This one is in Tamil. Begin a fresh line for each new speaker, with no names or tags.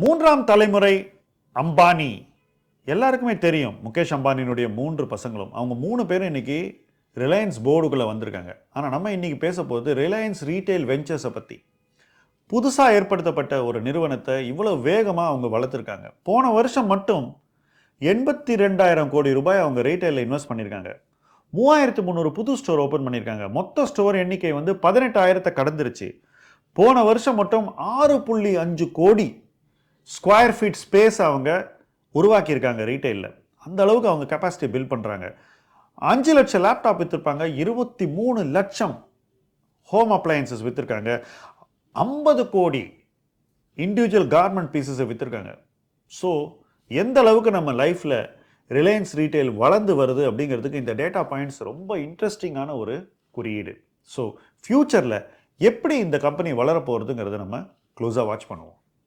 மூன்றாம் தலைமுறை அம்பானி. எல்லாருக்குமே தெரியும் முகேஷ் அம்பானியினுடைய மூன்று பசங்களும். அவங்க மூணு பேரும் இன்றைக்கி ரிலையன்ஸ் போர்டுக்குள்ளே வந்திருக்காங்க. ஆனால் நம்ம இன்றைக்கி பேச போகிறது ரிலையன்ஸ் ரீட்டைல் வெஞ்சர்ஸை பற்றி புதுசாக ஏற்படுத்தப்பட்ட ஒரு நிறுவனத்தை இவ்வளோ வேகமாக அவங்க வளர்த்துருக்காங்க. போன வருஷம் மட்டும் எண்பத்தி ரெண்டாயிரம் கோடி ரூபாய் அவங்க ரீட்டைலில் இன்வெஸ்ட் பண்ணியிருக்காங்க. மூவாயிரத்து முந்நூறு புது ஸ்டோர் ஓப்பன் பண்ணியிருக்காங்க. மொத்த ஸ்டோர் எண்ணிக்கை வந்து பதினெட்டாயிரத்தை கடந்துருச்சு. போன வருஷம் மட்டும் ஆறு புள்ளி அஞ்சு கோடி ஸ்கொயர் ஃபீட் ஸ்பேஸ் அவங்க உருவாக்கியிருக்காங்க ரீட்டைலில் அந்த அளவுக்கு அவங்க கெப்பாசிட்டி பில்ட் பண்ணுறாங்க அஞ்சு லட்சம் லேப்டாப் விற்றுருப்பாங்க இருபத்தி மூணு லட்சம் ஹோம் அப்ளையன்சஸ் விற்றுருக்காங்க ஐம்பது கோடி இண்டிவிஜுவல் கார்மெண்ட் பீசஸை விற்றுருக்காங்க ஸோ எந்த அளவுக்கு நம்ம லைஃப்பில் ரிலையன்ஸ் ரீட்டைல் வளர்ந்து வருது அப்படிங்கிறதுக்கு இந்த டேட்டா பாயிண்ட்ஸ் ரொம்ப இன்ட்ரெஸ்டிங்கான ஒரு குறியீடு. ஸோ ஃப்யூச்சரில் எப்படி இந்த கம்பெனி வளர போகிறதுங்கிறத நம்ம க்ளோஸாக வாட்ச் பண்ணுவோம்.